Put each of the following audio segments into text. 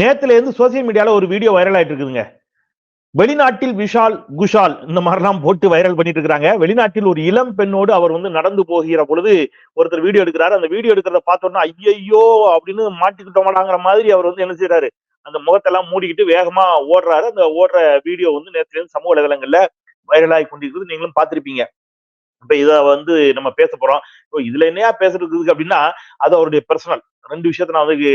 நேத்துல இருந்து சோசியல் மீடியால ஒரு வீடியோ வைரல் ஆயிட்டு இருக்குதுங்க. வெளிநாட்டில் விஷால் குஷால் இந்த மாதிரிலாம் போட்டு வைரல் பண்ணிட்டு இருக்கிறாங்க. வெளிநாட்டில் ஒரு இளம் பெண்ணோடு அவர் வந்து நடந்து போகிற பொழுது ஒருத்தர் வீடியோ எடுக்கிறாரு. அந்த வீடியோ எடுக்கிறத பார்த்தோன்னா ஐயையோ அப்படின்னு மாட்டிக்கிட்டோமாடாங்கிற மாதிரி அவர் வந்து என்ன செய்யறாரு அந்த முகத்தெல்லாம் மூடிக்கிட்டு வேகமா ஓடுறாரு. அந்த ஓடுற வீடியோ வந்து நேற்றுலேருந்து சமூக வலைதளங்கள்ல வைரலாகி கொண்டிருக்கிறது நீங்களும் பார்த்திருப்பீங்க. இப்ப இத வந்து நம்ம பேச போறோம். இப்போ இதுல என்னையா பேசுறதுக்கு அப்படின்னா அது அவருடைய பர்சனல் ரெண்டு விஷயத்த நான் வந்து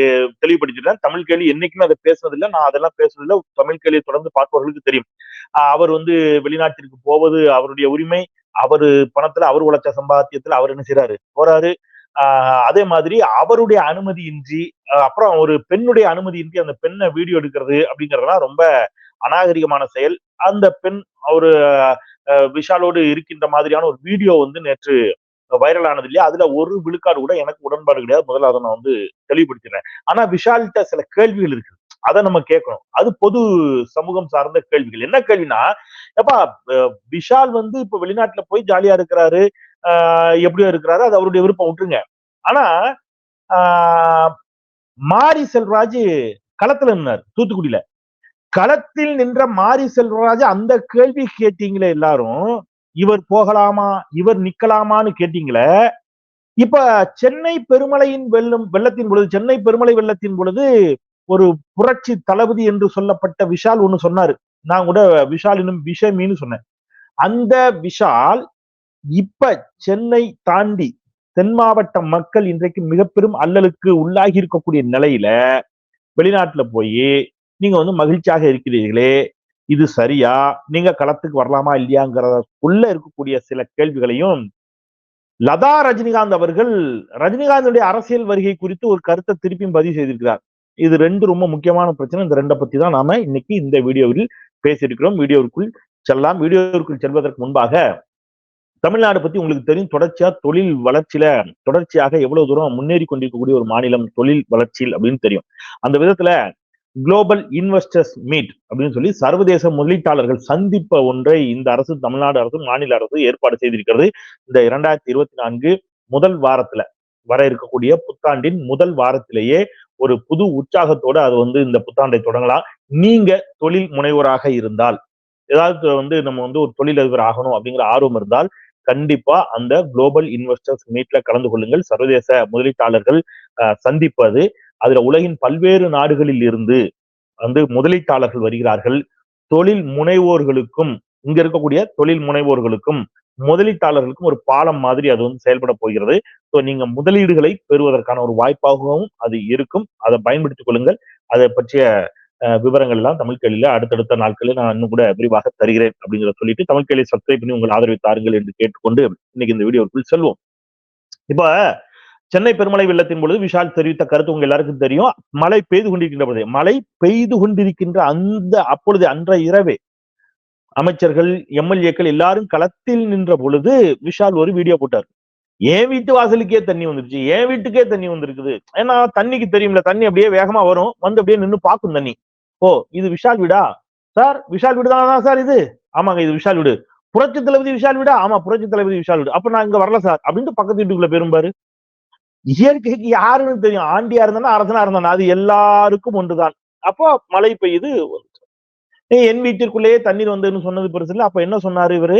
தெளிவுபடுத்திட்டேன். தமிழ் கேள்வி என்னைக்குமே அதை பேசுனதில்லை. நான் அதெல்லாம் பேசுனதில்லை. தமிழ் கேள்வியை தொடர்ந்து பார்ப்பவர்களுக்கு தெரியும். அவர் வந்து வெளிநாட்டிற்கு போவது அவருடைய உரிமை. அவரு பணத்துல அவர் உழைச்ச சம்பாத்தியத்துல அவர் என்ன செய்யறாரு போறாரு. ஆஹ் அதே மாதிரி அவருடைய அனுமதியின்றி அப்புறம் ஒரு பெண்ணுடைய அனுமதியின்றி அந்த பெண்ணை வீடியோ எடுக்கிறது அப்படிங்கறதுலாம் ரொம்ப அநாகரிகமான செயல். அந்த பெண் ஒரு விஷாலோடு இருக்கின்ற மாதிரியான ஒரு வீடியோ வந்து நேற்று வைரல் ஆனது இல்லையா? அதுல ஒரு விழுக்காடு கூட எனக்கு உடன்பாடு கிடையாது. முதல்ல அதை நான் வந்து தெளிவுபடுத்தினேன் ஆனா விஷால்கிட்ட சில கேள்விகள் இருக்கு. அதை நம்ம கேட்கணும். அது பொது சமூகம் சார்ந்த கேள்விகள். என்ன கேள்வினா எப்பா விஷால் வந்து இப்ப வெளிநாட்டுல போய் ஜாலியா இருக்கிறாரு. ஆஹ் எப்படியோ இருக்கிறாரு. அது அவருடைய விருப்பம். விட்டுருங்க. ஆனா ஆஹ் மாரி செல்வராஜ் களத்துல நின்னார். தூத்துக்குடியில. களத்தில் நின்ற மாரி செல்வராஜ் அந்த கேள்வி கேட்டீங்களே எல்லாரும்? இவர் போகலாமா? இவர் நிக்கலாமான்னு கேட்டீங்களே? இப்ப சென்னை பெருமலையின் வெள்ளம் வெள்ளத்தின் பொழுது சென்னை பெருமலை வெள்ளத்தின் பொழுது ஒரு புரட்சி தளபதி என்று சொல்லப்பட்ட விஷால் ஒண்ணு சொன்னாரு. நான் கூட விஷால் இன்னும் விஷமின்னு சொன்னேன். அந்த விஷால் இப்ப சென்னை தாண்டி தென் மாவட்ட மக்கள் இன்றைக்கு மிக பெரும் அல்லலுக்கு உள்ளாகி இருக்கக்கூடிய நிலையில வெளிநாட்டுல போய் நீங்க வந்து மகிழ்ச்சியாக இருக்கிறீர்களே இது சரியா? நீங்க களத்துக்கு வரலாமா இல்லையாங்கிறதுக்குள்ள இருக்கக்கூடிய சில கேள்விகளையும் லதா ரஜினிகாந்த் அவர்கள் ரஜினிகாந்தனுடைய அரசியல் வருகை குறித்து ஒரு கருத்தை திருப்பியும் பதிவு செய்திருக்கிறார். இது ரெண்டு ரொம்ப முக்கியமான பிரச்சனை. இந்த ரெண்டை பத்தி தான் நாம இன்னைக்கு இந்த வீடியோவில் பேசியிருக்கிறோம். வீடியோவிற்குள் செல்லலாம். வீடியோவிற்குள் செல்வதற்கு முன்பாக தமிழ்நாடு பத்தி உங்களுக்கு தெரியும். தொடர்ச்சியா தொழில் வளர்ச்சியில தொடர்ச்சியாக எவ்வளவு தூரம் முன்னேறி கொண்டிருக்கக்கூடிய ஒரு மாநிலம் தொழில் வளர்ச்சியில் அப்படின்னு தெரியும். அந்த விதத்துல குளோபல் இன்வெஸ்டர்ஸ் மீட் அப்படின்னு சொல்லி சர்வதேச முதலீட்டாளர்கள் சந்திப்ப ஒன்றை இந்த அரசு தமிழ்நாடு அரசு மாநில அரசு ஏற்பாடு செய்திருக்கிறது. இந்த இரண்டாயிரத்தி இருபத்தி நான்கு முதல் வாரத்துல வர இருக்கக்கூடிய புத்தாண்டின் முதல் வாரத்திலேயே ஒரு புது உற்சாகத்தோட அது வந்து இந்த புத்தாண்டை தொடங்கலாம். நீங்க தொழில் முனைவோராக இருந்தால் ஏதாவது வந்து நம்ம வந்து ஒரு தொழிலதிபர் ஆகணும் அப்படிங்கிற ஆர்வம் இருந்தால் கண்டிப்பா அந்த குளோபல் இன்வெஸ்டர்ஸ் மீட்ல கலந்து கொள்ளுங்கள். சர்வதேச முதலீட்டாளர்கள் சந்திப்பது அதுல உலகின் பல்வேறு நாடுகளில் இருந்து வந்து முதலீட்டாளர்கள் வருகிறார்கள். தொழில் முனைவோர்களுக்கும் இங்க இருக்கக்கூடிய தொழில் முனைவோர்களுக்கும் முதலீட்டாளர்களுக்கும் ஒரு பாலம் மாதிரி அது வந்து செயல்பட போகிறது. ஸோ நீங்க முதலீடுகளை பெறுவதற்கான ஒரு வாய்ப்பாகவும் அது இருக்கும். அதை பயன்படுத்திக் கொள்ளுங்கள். அதை பற்றிய விவரங்கள் எல்லாம் தமிழ் கேள்வியில அடுத்தடுத்த நாட்களில் நான் இன்னும் கூட விரிவாக தருகிறேன் அப்படிங்கிறத சொல்லிட்டு தமிழ் கேள்வி சப்ஸ்கிரைப் பண்ணி உங்கள் ஆதரவை தாருங்கள் என்று கேட்டுக்கொண்டு இன்னைக்கு இந்த வீடியோக்குள் செல்வோம். இப்ப சென்னை பெருமழை வெள்ளத்தின் பொழுது விஷால் தெரிவித்த கருத்து உங்க எல்லாருக்கும் தெரியும். மழை பெய்து கொண்டிருக்கின்ற பொழுது மழை பெய்து கொண்டிருக்கின்ற அந்த அப்பொழுது அன்றைய இரவே அமைச்சர்கள் எம்எல்ஏக்கள் எல்லாரும் களத்தில் நின்ற பொழுது விஷால் ஒரு வீடியோ போட்டார். என் வீட்டு வாசலுக்கே தண்ணி வந்துருச்சு என் வீட்டுக்கே தண்ணி வந்திருக்குது. ஏன்னா தண்ணிக்கு தெரியும்ல தண்ணி அப்படியே வேகமா வரும் வந்து அப்படியே நின்று பார்க்கும் தண்ணி. ஓ இது விஷால் வீடா? சார் விஷால் வீடு தானா சார் இது? ஆமாங்க இது விஷால் வீடு. புரட்சி தளபதி விஷால் வீடா? ஆமா புரட்சி தளபதி விஷால் வீடு. அப்ப நான் இங்க வரல சார் அப்படின்ட்டு பக்கத்து வீட்டுக்குள்ள பெரும்பாரு இயற்கைக்கு யாருன்னு தெரியும். ஆண்டியா இருந்தானா அரசனா இருந்தானா. அது எல்லாருக்கும் ஒன்றுதான். அப்போ மழை பெய்யுது. என் வீட்டிற்குள்ளேயே தண்ணீர் வந்ததுன்னு சொன்னது பெருசு இல்லை. அப்ப என்ன சொன்னாரு இவரு?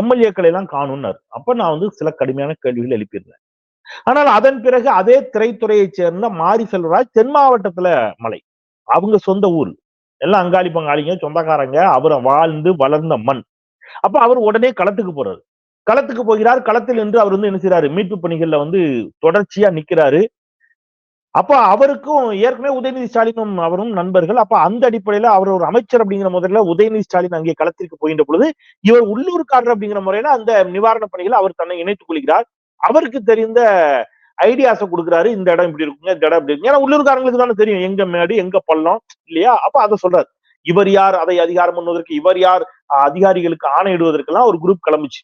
எம்எல்ஏக்களை எல்லாம் காணும்னாரு. அப்ப நான் வந்து சில கடுமையான கேள்விகள் எழுப்பியிருந்தேன். ஆனால் அதன் பிறகு அதே திரைத்துறையை சேர்ந்த மாரி செல்வராஜ் தென் மாவட்டத்துல மலை அவங்க சொந்த ஊர். எல்லாம் அங்காளி பங்காளிங்க சொந்தக்காரங்க அவரை வாழ்ந்து வளர்ந்த மண். அப்ப அவர் உடனே களத்துக்கு போறாரு. களத்துக்கு போகிறார். களத்தில் என்று அவர் வந்து என்ன செய்யறாரு மீட்பு பணிகள்ல வந்து தொடர்ச்சியா நிக்கிறாரு. அப்ப அவருக்கும் ஏற்கனவே உதயநிதி ஸ்டாலினும் அவரும் நண்பர்கள். அப்ப அந்த அடிப்படையில அவர் ஒரு அமைச்சர் அப்படிங்கிற முதல்ல உதயநிதி ஸ்டாலின் அங்கே களத்திற்கு போகின்ற பொழுது இவர் உள்ளூர்காரர் அப்படிங்கிற முறையில அந்த நிவாரண பணிகளை அவர் தன்னை இணைத்துக் கொள்கிறார். அவருக்கு தெரிந்த ஐடியாஸை கொடுக்குறாரு. இந்த இடம் இப்படி இருக்குங்க இந்த இடம் இப்படி இருக்கு ஏன்னா உள்ளூர்காரங்களுக்கு தானே தெரியும். எங்க மேடு எங்க பள்ளம் இல்லையா? அப்ப அதை சொல்றாரு. இவர் யார்? அதை அதிகாரம் பண்ணுவதற்கு இவர் யார்? அதிகாரிகளுக்கு ஆணையிடுவதற்கெல்லாம் ஒரு குரூப் கிளம்பிச்சு.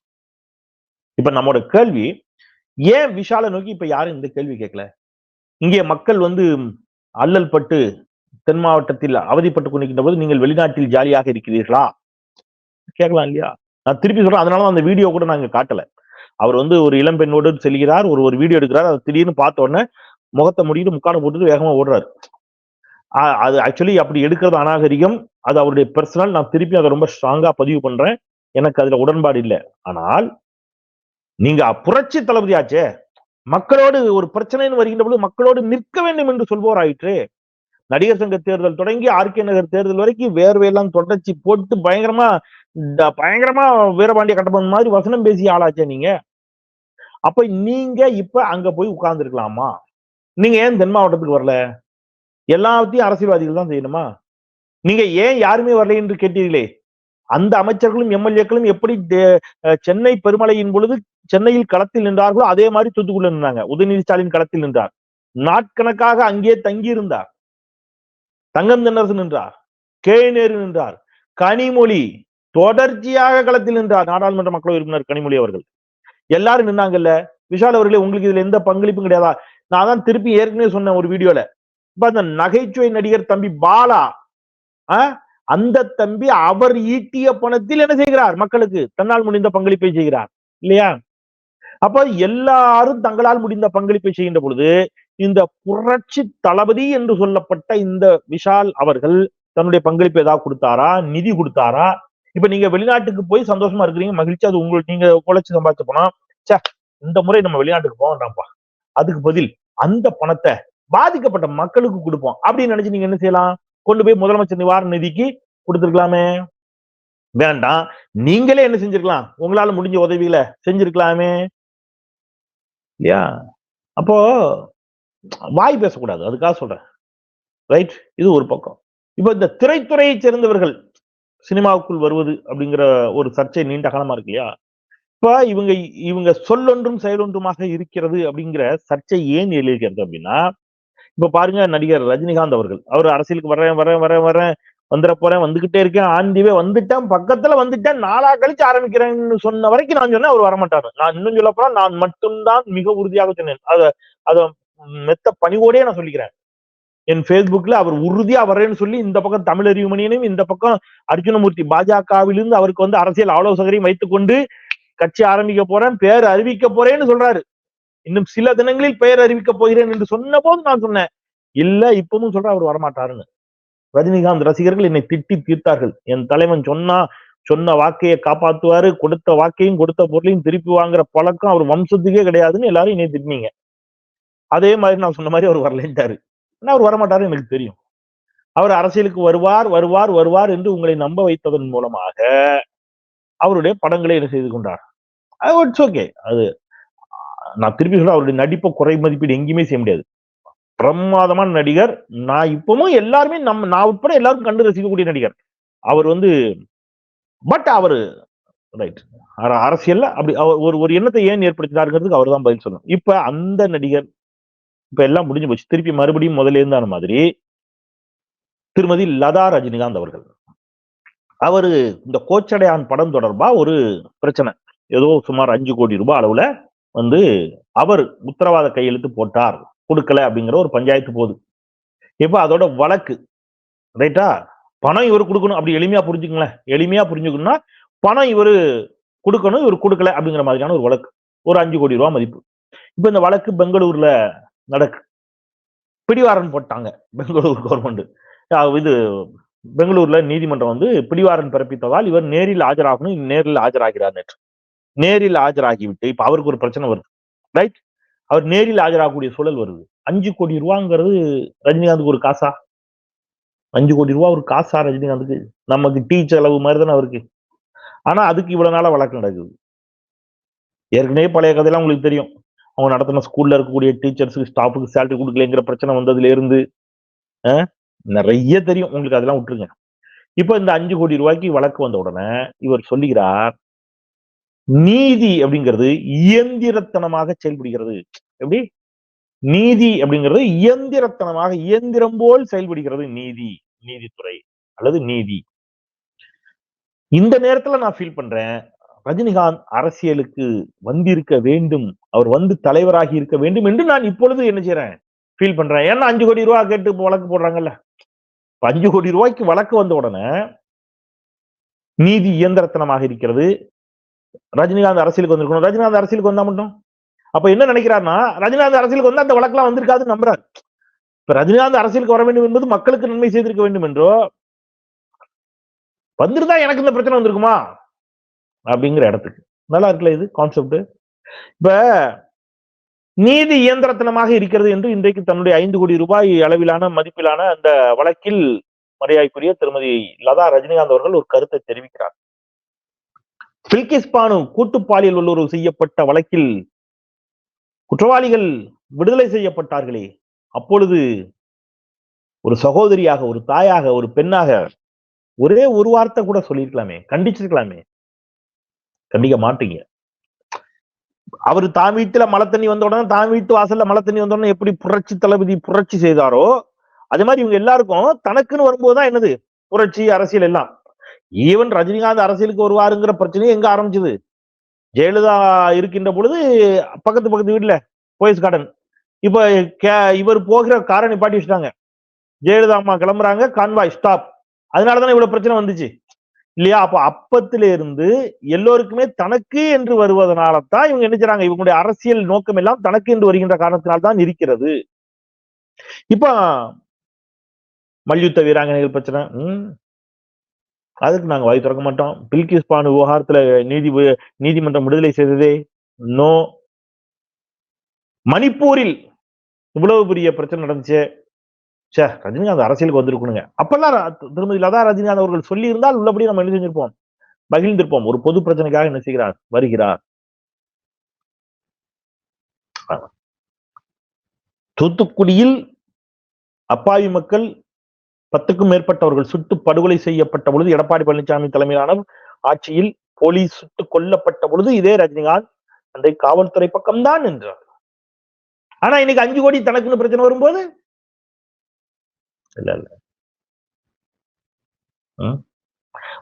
இப்ப நம்மளோட கேள்வி ஏன் விஷாலை நோக்கி இப்ப யாரும் இந்த கேள்வி கேட்கல? இங்கே மக்கள் வந்து அல்லல் பட்டு தென் மாவட்டத்தில் அவதிப்பட்டு கொண்டிருக்கின்ற போது நீங்கள் வெளிநாட்டில் ஜாலியாக இருக்கிறீர்களா? கேட்கலாம் இல்லையா? நான் திருப்பி சொல்றேன் அதனால அந்த வீடியோ கூட நாங்க காட்டல. அவர் வந்து ஒரு இளம்பெண்ணோடு செல்கிறார் ஒரு ஒரு வீடியோ எடுக்கிறார் அதை திடீர்னு பார்த்த உடனே முகத்தை முடிட்டு முக்கான போட்டுட்டு வேகமா ஓடுறாரு. அது ஆக்சுவலி அப்படி எடுக்கிறது அநாகரிகம் அது அவருடைய பர்சனல் நான் திருப்பி அதை ரொம்ப ஸ்ட்ராங்கா பதிவு பண்றேன். எனக்கு அதுல உடன்பாடு இல்லை. ஆனால் நீங்க புரட்சி தளபதி ஆச்சே மக்களோடு ஒரு பிரச்சனைன்னு வருகின்ற பொழுது மக்களோடு நிற்க வேண்டும் என்று சொல்வோர் ஆயிற்று. நடிகர் சங்க தேர்தல் தொடங்கி ஆர்கே நகர் தேர்தல் வரைக்கும் வேர்வையெல்லாம் தொடர்ச்சி போட்டு பயங்கரமா பயங்கரமா வீரபாண்டிய கட்டபொம்மன் மாதிரி வசனம் பேசி ஆளாச்சே நீங்க. அப்ப நீங்க இப்ப அங்க போய் உட்கார்ந்துருக்கலாமா? நீங்க ஏன் தென் மாவட்டத்துக்கு வரல? எல்லாத்தையும் அரசியல்வாதிகள் தான் செய்யணுமா? நீங்க ஏன் யாருமே வரல என்று கேட்டீர்களே? அந்த அமைச்சர்களும் எம்எல்ஏக்களும் எப்படி சென்னை பெருமழையின் பொழுது சென்னையில் களத்தில் நின்றார்களோ அதே மாதிரி தூத்துக்குள்ள நின்றாங்க உதயநிதி ஸ்டாலின் களத்தில் நின்றார். நாட்கணக்காக அங்கே தங்கி இருந்தார் தங்கம் தென்னரசு நின்றார். கே. நேரு நின்றார். கனிமொழி தொடர்ச்சியாக களத்தில் நின்றார். நாடாளுமன்ற மக்களவை உறுப்பினர் கனிமொழி அவர்கள். எல்லாரும் நின்னாங்கல்ல? விஷால் அவர்களே உங்களுக்கு இதுல எந்த பங்களிப்பும் கிடையாதா? நான் தான் திருப்பி ஏற்கனவே சொன்னேன் ஒரு வீடியோல. இப்ப அந்த நகைச்சுவை நடிகர் தம்பி பாலா ஆஹ் அந்த தம்பி அவர் ஈட்டிய பணத்தில் என்ன செய்கிறார்? மக்களுக்கு தன்னால் முடிந்த பங்களிப்பை செய்கிறார். இல்லையா? அப்ப எல்லாரும் தங்களால் முடிந்த பங்களிப்பை செய்கின்ற பொழுது இந்த புரட்சி தளபதி என்று சொல்லப்பட்ட இந்த விஷால் அவர்கள் தன்னுடைய பங்களிப்பு ஏதாவது கொடுத்தாரா? நிதி கொடுத்தாரா? இப்ப நீங்க வெளிநாட்டுக்கு போய் சந்தோஷமா இருக்கிறீங்க மகிழ்ச்சி அது உங்களுக்கு நீங்க குழைச்சு சம்பாதிச்ச போனா சே இந்த முறை நம்ம வெளிநாட்டுக்கு போக அதுக்கு பதில் அந்த பணத்தை பாதிக்கப்பட்ட மக்களுக்கு கொடுப்போம். அப்படின்னு நினைச்சு நீங்க என்ன செய்யலாம்? கொண்டு போய் முதலமைச்சர் நிவாரண நிதிக்கு கொடுத்துருக்கலாமே. வேண்டாம். நீங்களே என்ன செஞ்சிருக்கலாம்? உங்களால முடிஞ்ச உதவிகளை செஞ்சிருக்கலாமே. இல்லையா? அப்போ வாய் பேசக்கூடாது. அதுக்காக சொல்றேன். ரைட் இது ஒரு பக்கம். இப்போ இந்த திரைத்துறையை சேர்ந்தவர்கள் சினிமாவுக்குள் வருவது அப்படிங்கிற ஒரு சர்ச்சை நீண்ட காலமா இருக்கு இல்லையா? இப்ப இவங்க இவங்க சொல்லொன்றும் செயலொன்றுமாக இருக்கிறது அப்படிங்கிற சர்ச்சை ஏன் எழுகிறது அப்படின்னா இப்ப பாருங்க நடிகர் ரஜினிகாந்த் அவர்கள். அவர் அரசியலுக்கு வரேன் வரேன் வரேன் வரேன் வந்துட போறேன் வந்துகிட்டே இருக்கேன் ஆண்டிவே வந்துட்டேன் பக்கத்துல வந்துட்டேன் நாளா கழிச்சு ஆரம்பிக்கிறேன்னு சொன்ன வரைக்கும் நான் சொன்னேன் அவர் வரமாட்டாரு. நான் இன்னும் சொல்ல போனா நான் மட்டும்தான் மிக உறுதியாக சொன்னேன். அத அத மெத்த பணிவோடே நான் சொல்லிக்கிறேன். என் ஃபேஸ்புக்ல அவர் உறுதியா வர்றேன்னு சொல்லி இந்த பக்கம் தமிழறிவுமணியனும் இந்த பக்கம் அர்ஜுனமூர்த்தி பாஜகவிலிருந்து அவருக்கு வந்து அரசியல் ஆலோசகரையும் வைத்துக் கொண்டு கட்சி ஆரம்பிக்க போறேன் பேர் அறிவிக்க போறேன்னு சொல்றாரு. இன்னும் சில தினங்களில் பெயர் அறிவிக்க போகிறேன் என்று சொன்ன போது நான் சொன்னேன் இல்ல இப்பவும் சொல்ற அவர் வரமாட்டாருன்னு. ரஜினிகாந்த் ரசிகர்கள் என்னை திட்டி தீர்த்தார்கள். என் தலைவன் சொன்னா சொன்ன வாக்கையை காப்பாத்துவாரு கொடுத்த வாக்கையும் கொடுத்த பொருளையும் திருப்பி வாங்குற பழக்கம் அவர் வம்சத்துக்கே கிடையாதுன்னு எல்லாரும் என்னை திட்டினீங்க. அதே மாதிரி நான் சொன்ன மாதிரி அவர் வரலன்ட்டாரு. ஆனா அவர் வரமாட்டாரு எனக்கு தெரியும். அவர் அரசியலுக்கு வருவார் வருவார் வருவார் என்று உங்களை நம்ப வைத்ததன் மூலமாக அவருடைய படங்களை என்ன செய்து கொண்டார்? Oh, இட்ஸ் ஓகே அது நான் திருப்பி சொல்ல அவருடைய நடிப்பை குறை மதிப்பீடு எங்கேயுமே செய்ய முடியாது. பிரமாதமான நடிகர் நான் இப்பவும் எல்லாருமே நம்ம நான் உட்பட எல்லாரும் கண்டு ரசிக்கக்கூடிய நடிகர். அவர் வந்து பட் அவர் ரைட் அரசியல்ல அப்படி அவர் ஒரு ஒரு எண்ணத்தை ஏன் ஏற்படுத்தினாருங்கிறதுக்கு அவர் தான் பதில் சொல்லணும். இப்ப அந்த நடிகர் இப்ப எல்லாம் முடிஞ்சு போச்சு. திருப்பி மறுபடியும் முதல்ல இருந்தான மாதிரி திருமதி லதா ரஜினிகாந்த் அவர்கள். அவரு இந்த கோச்சடையான் படம் தொடர்பா ஒரு பிரச்சனை. ஏதோ சுமார் அஞ்சு கோடி ரூபாய் அளவுல வந்து அவர் உத்தரவாத கையெழுத்து போட்டார். கொடுக்கல அப்படிங்கிற ஒரு பஞ்சாயத்து போகுது. இப்போ அதோட வழக்கு ரைட்டா பணம் இவர் கொடுக்கணும். அப்படி எளிமையா புரிஞ்சுக்கங்களேன். எளிமையா புரிஞ்சுக்கணும்னா பணம் இவர் கொடுக்கணும் இவர் கொடுக்கல அப்படிங்கிற மாதிரியான ஒரு வழக்கு. ஒரு அஞ்சு கோடி ரூபா மதிப்பு. இப்போ இந்த வழக்கு பெங்களூர்ல நடக்கு. பிடிவாரன் போட்டாங்க. பெங்களூர் கவர்மெண்ட் இது பெங்களூர்ல நீதிமன்றம் வந்து பிடிவாரன் பிறப்பித்ததால் இவர் நேரில் ஆஜராகணும். நேரில் ஆஜராகிறார் நேற்று. நேரில் ஆஜராகிவிட்டு இப்ப அவருக்கு ஒரு பிரச்சனை வருது. ரைட் அவர் நேரில் ஆஜராகக்கூடிய சூழல் வருது. அஞ்சு கோடி ரூபாங்கிறது ரஜினிகாந்துக்கு ஒரு காசா? அஞ்சு கோடி ரூபா ஒரு காசா ரஜினிகாந்துக்கு? நமக்கு டீ செலவு மாதிரி தானே அவருக்கு. ஆனா அதுக்கு இவ்வளவு நாளா வழக்கு நடக்குது. ஏற்கனவே பழைய கதையெல்லாம் உங்களுக்கு தெரியும். அவங்க நடத்தின ஸ்கூல்ல இருக்கக்கூடிய டீச்சர்ஸுக்கு ஸ்டாஃபுக்கு சேலரி கொடுக்கலங்கிற பிரச்சனை வந்ததுல இருந்து நிறைய தெரியும். உங்களுக்கு அதெல்லாம் விட்டுருங்க. இப்போ இந்த அஞ்சு கோடி ரூபாய்க்கு வழக்கு வந்த உடனே இவர் சொல்லுகிறார் நீதி அப்படிங்கிறது இயந்திரத்தனமாக செயல்படுகிறது. எப்படி? நீதி அப்படிங்கிறது இயந்திரத்தனமாக இயந்திரம் போல் செயல்படுகிறது நீதி நீதித்துறை அல்லது நீதி. இந்த நேரத்துல நான் ஃபீல் பண்றேன் ரஜினிகாந்த் அரசியலுக்கு வந்திருக்க வேண்டும் அவர் வந்து தலைவராகி இருக்க வேண்டும் என்று நான் இப்பொழுது என்ன செய்யறேன் ஃபீல் பண்றேன். ஏன்னா அஞ்சு கோடி ரூபாய் கேட்டு வழக்கு போடுறாங்கல்ல. அஞ்சு கோடி ரூபாய்க்கு வழக்கு வந்த உடனே நீதி இயந்திரத்தனமாக இருக்கிறது ரஜினிகாந்த் அரசியலுக்கு வந்திருக்கணும். ரஜினிகாந்த் அரசியலுக்கு வந்தா மட்டும். அப்ப என்ன நினைக்கிறாருன்னா ரஜினிகாந்த் அரசியலுக்கு வந்து அந்த வழக்கெல்லாம் வந்திருக்காதுன்னு நம்புறாரு. இப்ப ரஜினிகாந்த் அரசியலுக்கு வர வேண்டும் என்பது மக்களுக்கு நன்மை செய்திருக்க வேண்டும் என்றோ வந்திருந்தா எனக்கு இந்த பிரச்சனை வந்திருக்குமா? அப்படிங்கிற இடத்துக்கு. நல்லா இருக்குல்ல இது கான்செப்ட் இப்ப நீதி இயந்திரத்தனமாக இருக்கிறது என்று இன்றைக்கு தன்னுடைய ஐந்து கோடி ரூபாய் அளவிலான மதிப்பிலான அந்த வழக்கில் மரியாதைக்குரிய திருமதி லதா ரஜினிகாந்த் அவர்கள் ஒரு கருத்தை தெரிவிக்கிறார். பில்கிஸ் பானு கூட்டு பாலியல் உள்ளுறவு செய்யப்பட்ட வழக்கில் குற்றவாளிகள் விடுதலை செய்யப்பட்டார்களே. அப்பொழுது ஒரு சகோதரியாக ஒரு தாயாக ஒரு பெண்ணாக ஒரே ஒரு வார்த்தை கூட சொல்லியிருக்கலாமே கண்டிச்சிருக்கலாமே. கண்டிக்க மாட்டீங்க. அவர் தான் வீட்டுல மழை தண்ணி வந்த உடனே தான் வீட்டு வாசல்ல மழை தண்ணி வந்த உடனே எப்படி புரட்சி தளபதி புரட்சி செய்தாரோ அதே மாதிரி இவங்க எல்லாருக்கும் தனக்குன்னு வரும்போதுதான் என்னது? புரட்சி அரசியல் எல்லாம். ஈவன் ரஜினிகாந்த் அரசியலுக்கு வருவாருங்கிற பிரச்சனையும் எங்க ஆரம்பிச்சது? ஜெயலலிதா இருக்கின்ற பொழுது பக்கத்து பக்கத்து வீட்டுல போயஸ் கார்டன் இப்ப கே- இவர் போகிற காரை நிப்பாட்டி வச்சுட்டாங்க. ஜெயலலிதா அம்மா கிளம்புறாங்க கான்வாய் ஸ்டாப் அதனாலதானே இவ்வளவு பிரச்சனை வந்துச்சு? இல்லையா? அப்ப அப்பத்தில இருந்து எல்லோருக்குமே தனக்கு என்று வருவதனால தான் இவங்க என்ன செய்றாங்க? இவங்களுடைய அரசியல் நோக்கம் எல்லாம் தனக்கு என்று வருகின்ற காரணத்தினால்தான் இருக்கிறது. இப்ப மல்யுத்த வீராங்கனைகள் பிரச்சனை உம் அதுக்கு நாங்க வாய் திறக்க மாட்டோம். பில்கிஸ் பானு விவகாரத்துல நீதி நீதிமன்றம் விடுதலை செய்ததே நோ. மணிப்பூரில் இவ்வளவு பெரிய பிரச்சனை நடந்துச்சு. சே ரஜினிகாந்த் அரசியலுக்கு வந்திருக்கணுங்க. அப்பெல்லாம் திருமதி லதா ரஜினிகாந்த் அவர்கள் சொல்லியிருந்தால் உள்ளபடி நம்ம என்ன செஞ்சிருப்போம்? மகிழ்ந்திருப்போம். ஒரு பொது பிரச்சனைக்காக என்ன செய்கிறார்? வருகிறார். தூத்துக்குடியில் அப்பாவி மக்கள் பத்துக்கும் மேற்பட்டவர்கள் சுட்டு படுகொலை செய்யப்பட்ட பொழுது எடப்பாடி பழனிசாமி தலைமையிலான ஆட்சியில் போலீஸ் சுட்டு கொல்லப்பட்ட பொழுது இதே ரஜினிகாந்த் அன்றைக்கு காவல்துறை பக்கம்தான் நின்றார். ஆனா இன்னைக்கு அஞ்சு கோடி தனக்குன்னு பிரச்சனை வரும்போது? இல்ல இல்ல.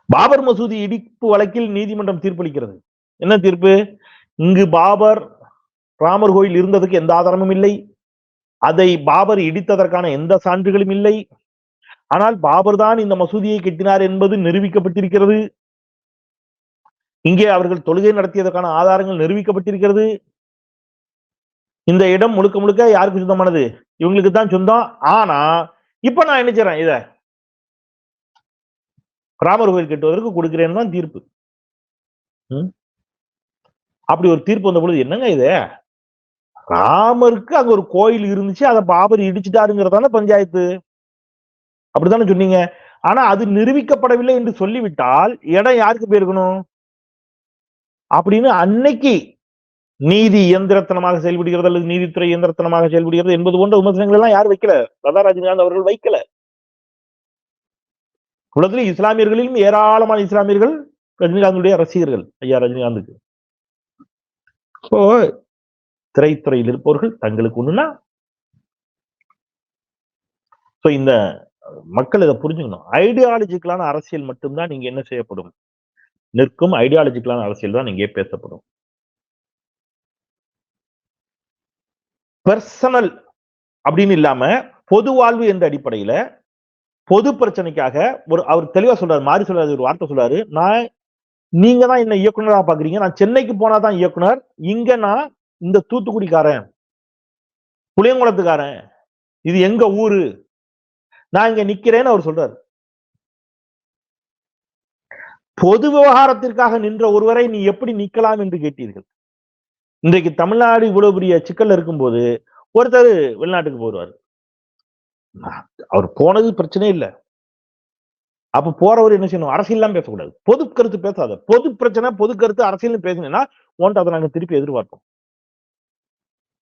பாபர் மசூதி இடிப்பு வழக்கில் நீதிமன்றம் தீர்ப்பளிக்கிறது. என்ன தீர்ப்பு? இங்கு பாபர் ராமர் கோயில் இருந்ததுக்கு எந்த ஆதாரமும் இல்லை. அதை பாபர் இடித்ததற்கான எந்த சான்றுகளும் இல்லை. ஆனால் பாபர் தான் இந்த மசூதியை கட்டினார் என்பது நிரூபிக்கப்பட்டிருக்கிறது. இங்கே அவர்கள் தொழுகை நடத்தியதற்கான ஆதாரங்கள் நிரூபிக்கப்பட்டிருக்கிறது. இந்த இடம் முழுக்க முழுக்க யாருக்கு சொந்தமானது? இவங்களுக்கு தான் சொந்தம். ஆனா இப்ப நான் என்ன செய்றேன்? இத ராமர் கோயில் கட்டுவதற்கு கொடுக்கிறேன்னு தான் தீர்ப்பு. அப்படி ஒரு தீர்ப்பு வந்த பொழுது என்னங்க இது? ராமருக்கு அங்க ஒரு கோயில் இருந்துச்சு அதை பாபர் இடிச்சுட்டாருங்கிறதான பஞ்சாயத்து? அப்படித்தானே சொன்னீங்க? ஆனா அது நிரூபிக்கப்படவில்லை என்று சொல்லிவிட்டால் இடம் யாருக்கு போயிருக்கணும்? அப்படின்னு அன்னைக்கு நீதி இயந்திரத்தனமாக செயல்படுகிறது அல்லது நீதித்துறை இயந்திரத்தனமாக செயல்படுகிறது என்பது போன்ற விமர்சனங்கள் எல்லாம் யார் வைக்கல? லதா ரஜினிகாந்த் அவர்கள் வைக்கல. உலகத்தில் இஸ்லாமியர்களிலும் ஏராளமான இஸ்லாமியர்கள் ரஜினிகாந்துடைய ரசிகர்கள் ஐயா ரஜினிகாந்துக்கு. இப்போ திரைத்துறையில் இருப்பவர்கள் தங்களுக்கு ஒண்ணுன்னா சோ இந்த மக்கள் இதை புரிஞ்சுக்கணும். ஐடியாலஜிக்கலான அரசியல் மட்டும்தான் நீங்க என்ன செய்யப்படும்? நிற்கும் ஐடியாலஜிக்கலான அரசியல் தான் இங்கே பேசப்படும். பர்சனல் அப்படின்னு இல்லாம பொது வாழ்வு என்ற அடிப்படையில பொது பிரச்சனைக்காக ஒரு அவர் தெளிவா சொல்றாரு மாறி சொல்றாரு ஒரு வார்த்தை சொல்றாரு. நான் நீங்க தான் என்ன இயக்குனரா பாக்குறீங்க நான் சென்னைக்கு போனாதான் இயக்குனர். இங்க நான் இந்த தூத்துக்குடிக்காரன் புளியங்குளத்துக்காரன். இது எங்க ஊரு? நான் இங்க நிக்கிறேன்னு அவர் சொல்றாரு. பொது விவகாரத்திற்காக நின்ற ஒருவரை நீ எப்படி நிக்கலாம் என்று கேட்டீர்கள்? இன்றைக்கு தமிழ்நாடு இவ்வளவு பெரிய சிக்கல் இருக்கும்போது ஒருத்தர் வெளிநாட்டுக்கு போடுவார் அவர் போனது பிரச்சனை இல்ல. அப்ப போறவர் என்ன செய்யணும்? அரசியல்லாம் பேசக்கூடாது. பொது கருத்து பேசாத. பொது பிரச்சனை பொது கருத்து அரசியல் பேசினேன்னா உன்ட்டு அதை நாங்க திருப்பி எதிர்பார்ப்போம்.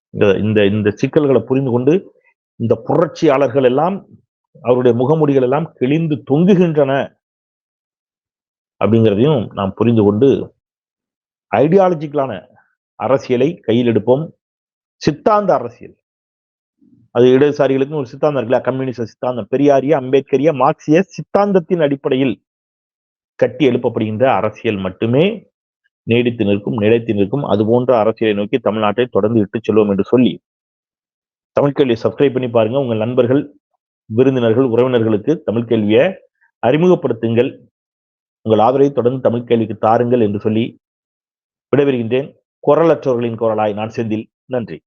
இந்த- இந்த இந்த சிக்கல்களை புரிந்து கொண்டு இந்த புரட்சியாளர்கள் எல்லாம் அவருடைய முகமுடிகள் எல்லாம் கிழிந்து தொங்குகின்றன அப்படிங்கிறதையும் நாம் புரிந்து கொண்டு ஐடியாலஜிக்கலான அரசியலை கையில் எடுப்போம். சித்தாந்த அரசியல். அது இடதுசாரிகளுக்கும் ஒரு சித்தாந்தம் இருக்குல்ல? கம்யூனிச சித்தாந்தம். பெரியாரிய அம்பேத்கரிய மார்க்சிய சித்தாந்தத்தின் அடிப்படையில் கட்டி எழுப்பப்படுகின்ற அரசியல் மட்டுமே நீடித்து நிற்கும் நிலைத்து நிற்கும். அது போன்ற அரசியலை நோக்கி தமிழ்நாட்டை தொடர்ந்து இட்டுச் செல்வோம் என்று சொல்லி தமிழ்கல்வியை சப்ஸ்கிரைப் பண்ணி பாருங்க. உங்கள் நண்பர்கள் விருந்தினர்கள் உறவினர்களுக்கு தமிழ் கேள்வியை அறிமுகப்படுத்துங்கள். உங்கள் ஆதரவை தொடர்ந்து தமிழ் கேள்விக்கு தாருங்கள் என்று சொல்லி விடைபெறுகின்றேன். குரலற்றவர்களின் குரலாய் நான் செந்தில். நன்றி.